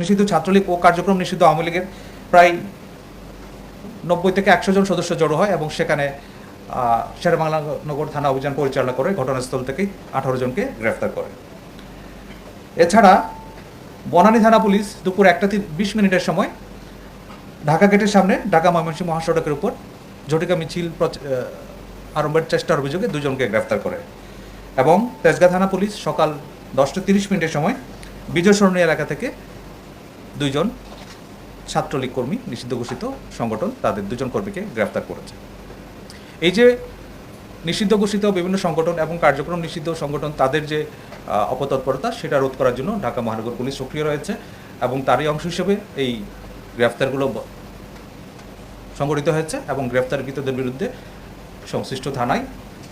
নিষিদ্ধ ছাত্রলীগ ও কার্যক্রম নিষিদ্ধ আওয়ামী লীগের প্রায় নব্বই থেকে একশো জন সদস্য জড়ো হয় এবং সেখানে শেরবাংলা নগর থানা অভিযান পরিচালনা করে, ঘটনাস্থল থেকে আঠারো জনকে গ্রেফতার করে। এছাড়া বনানী থানা পুলিশ দুপুর একটা বিশ মিনিটের সময় ঢাকা গেটের সামনে ঢাকা ময়মনসিংহ মহাসড়কের উপর ঝটিকা মিছিল আরম্ভের চেষ্টার অভিযোগে দুজনকে গ্রেফতার করে এবং তেজগাঁ থানা পুলিশ সকাল দশটা তিরিশ মিনিটের সময় বিজয় সরণী এলাকা থেকে দুইজন ছাত্রলীগ কর্মী নিষিদ্ধ ঘোষিত সংগঠন তাদের দুজন কর্মীকে গ্রেফতার করেছে। এই যে নিষিদ্ধ ঘোষিত বিভিন্ন সংগঠন এবং কার্যক্রম নিষিদ্ধ সংগঠন তাদের যে অপতৎপরতা সেটা রোধ করার জন্য ঢাকা মহানগর পুলিশ সক্রিয় রয়েছে এবং তারই অংশ হিসেবে এই গ্রেফতারগুলো সংগঠিত হয়েছে এবং গ্রেফতারকৃতদের বিরুদ্ধে সংশ্লিষ্ট থানায়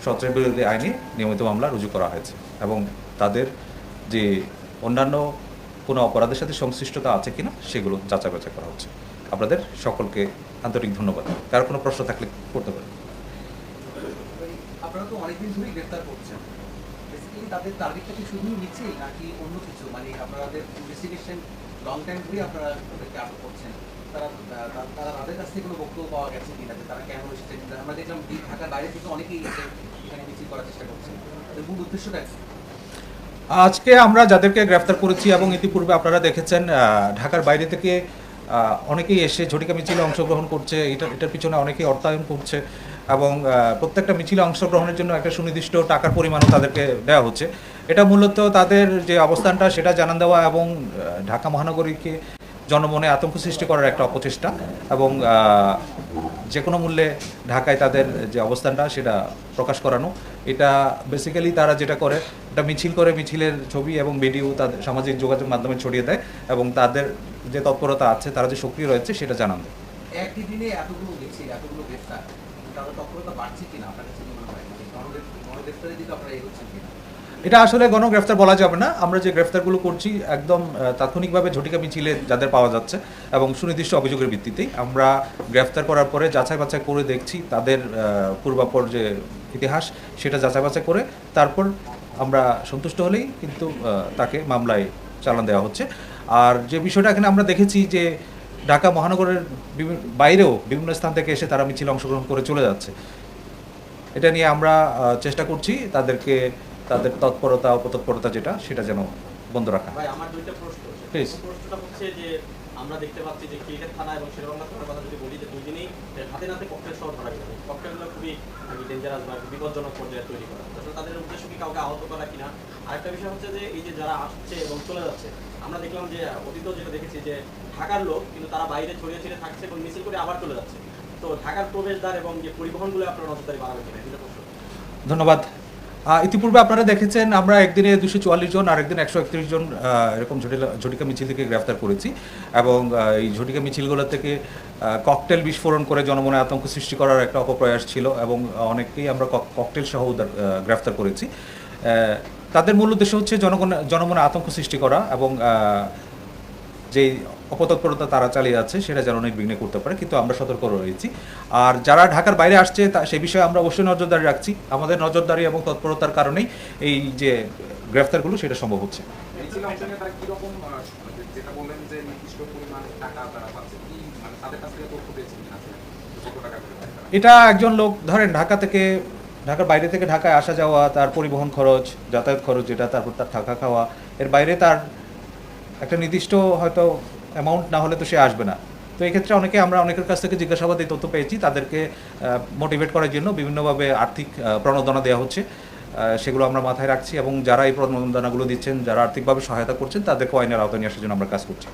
সন্ত্রাসের বিরুদ্ধে আইনে নিয়মিত মামলা রুজু করা হয়েছে এবং তাদের যে অন্যান্য কোনো অপরাধের সাথে সংশ্লিষ্টতা আছে কিনা সেগুলো যাচাই বাছাই করা হচ্ছে। আপনাদের সকলকে আন্তরিক ধন্যবাদ। কারও কোনো প্রশ্ন থাকলে করতে পারেন। আপনারা তো ধরেই গ্রেফতার করছেন। তাদের কি নাকি অন্য কিছু? মানে লং টাইম আপনারা করছেন। তারা, তারা- কাছ থেকে কোনো বক্তব্য পাওয়া গেছে কিনা? তারা কেন আমরা দেখলাম থেকে অনেকেই এসে এখানে করার চেষ্টা উদ্দেশ্যটা আজকে আমরা যাদেরকে গ্রেফতার করেছি এবং ইতিপূর্বে আপনারা দেখেছেন ঢাকার বাইরে থেকে অনেকেই এসে ঝটিকা মিছিলে অংশগ্রহণ করছে। এটা, এটার পিছনে অনেকেই অর্থায়ন করছে এবং প্রত্যেকটা মিছিলে অংশগ্রহণের জন্য একটা সুনির্দিষ্ট টাকার পরিমাণও তাদেরকে দেওয়া হচ্ছে। এটা মূলত তাদের যে অবস্থানটা, সেটা জানান দেওয়া এবং ঢাকা মহানগরীকে জনমনে আতঙ্ক সৃষ্টি করার একটা অপচেষ্টা এবং যে কোনো মূল্যে ঢাকায় তাদের যে অবস্থানটা, সেটা প্রকাশ করানো। এটা বেসিক্যালি তারা যেটা করে এটা মিছিল করে মিছিলের ছবি এবং ভিডিও তাদের সামাজিক যোগাযোগ মাধ্যমে ছড়িয়ে দেয় এবং তাদের যে তৎপরতা আছে তারা যে সক্রিয় রয়েছে সেটা জানান। দেয় একই দিনে এতগুলো এতগুলো গ্রেফতার তাদের তৎপরতা বাড়ছে কিনা আপনার কাছে মনে হয়? গণগ্রেফতারের দিকে আপনারা এগোচ্ছেন কিনা? এটা আসলে গণগ্রেফতার বলা যাবে না। আমরা যে গ্রেফতারগুলো করছি একদম তাৎক্ষণিকভাবে ঝটিকা মিছিলে যাদের পাওয়া যাচ্ছে এবং সুনির্দিষ্ট অভিযোগের ভিত্তিতেই আমরা গ্রেফতার করার পরে যাচাই বাছাই করে দেখছি তাদের পূর্বাপর যে ইতিহাস সেটা যাচাই বাছাই করে তারপর আমরা সন্তুষ্ট হলেই কিন্তু তাকে মামলায় চালান দেওয়া হচ্ছে। আর যে বিষয়টা এখানে আমরা দেখেছি যে ঢাকা মহানগরের বাইরেও বিভিন্ন স্থান থেকে এসে তারা মিছিলে অংশগ্রহণ করে চলে যাচ্ছে। এটা নিয়ে আমরা চেষ্টা করছি তাদেরকে তাদের তৎপরতা অপতৎপরতা যেটা সেটা যেন বন্ধ রাখা। আমার দুইটা প্রশ্ন। প্রশ্নটা হচ্ছে যে আমরা দেখতে পাচ্ছি যে থানা এবং কথা যদি বলি যে দুই হাতে নাতে ককটেল সহ ধরা গেল ককটেলগুলো খুবই ডেঞ্জারাস বা বিপজ্জনক পর্যায়ে তৈরি করা। আসলে তাদের উদ্দেশ্য কি কাউকে আহত করা কিনা? আরেকটা বিষয় হচ্ছে যে, এই যে যারা আসছে এবং চলে যাচ্ছে, আমরা দেখলাম যে, অতীত যেটা দেখেছি যে, ঢাকার লোক কিন্তু তারা বাইরে ছড়িয়ে ছিঁড়ে থাকছে এবং মিছিল করে আবার চলে যাচ্ছে। তো ঢাকার প্রবেশদ্বার এবং যে পরিবহনগুলো আপনার নজরদারি বাড়াবে কিনা, এটা প্রশ্ন। ধন্যবাদ। ইতিপূর্বে আপনারা দেখেছেন, আমরা একদিনে দুশো চুয়াল্লিশ জন আর একদিন একশো একত্রিশ জন এরকম ঝটিকা মিছিল থেকে গ্রেফতার করেছি এবং এই ঝটিকা মিছিলগুলো থেকে ককটেল বিস্ফোরণ করে জনমনে আতঙ্ক সৃষ্টি করার একটা অপপ্রয়াস ছিল এবং অনেককেই আমরা ককটেল সহ গ্রেফতার করেছি। তাদের মূল উদ্দেশ্য হচ্ছে জনগণ জনমনে আতঙ্ক সৃষ্টি করা এবং যে অপতৎপরতা তারা চালিয়ে যাচ্ছে সেটা যেন অনেক বিঘ্ন করতে পারে কিন্তু আমরা সতর্ক রয়েছি। আর যারা ঢাকার বাইরে আসছে তা সে বিষয়ে আমরা অবশ্যই নজরদারি রাখছি। আমাদের নজরদারি এবং তৎপরতার কারণেই এই যে গ্রেফতারগুলো সেটা সম্ভব হচ্ছে। মানে তারা? এটা একজন লোক ধরেন ঢাকা থেকে ঢাকার বাইরে থেকে ঢাকায় আসা যাওয়া তার পরিবহন খরচ যাতায়াত খরচ যেটা তারপর তার থাকা খাওয়া এর বাইরে তার একটা নির্দিষ্ট হয়তো অ্যামাউন্ট না হলে তো সে আসবে না। তো এক্ষেত্রে ক্ষেত্রে অনেকে আমরা অনেকের কাছ থেকে জিজ্ঞাসাবাদ এই তথ্য পেয়েছি, তাদেরকে মোটিভেট করার জন্য বিভিন্নভাবে আর্থিক প্রণোদনা দেওয়া হচ্ছে। সেগুলো আমরা মাথায় রাখছি এবং যারা এই প্রণোদনাগুলো দিচ্ছেন, যারা আর্থিকভাবে সহায়তা করছেন তাদেরকে আইনের আওতায় নিয়ে আসার জন্য আমরা কাজ করছি।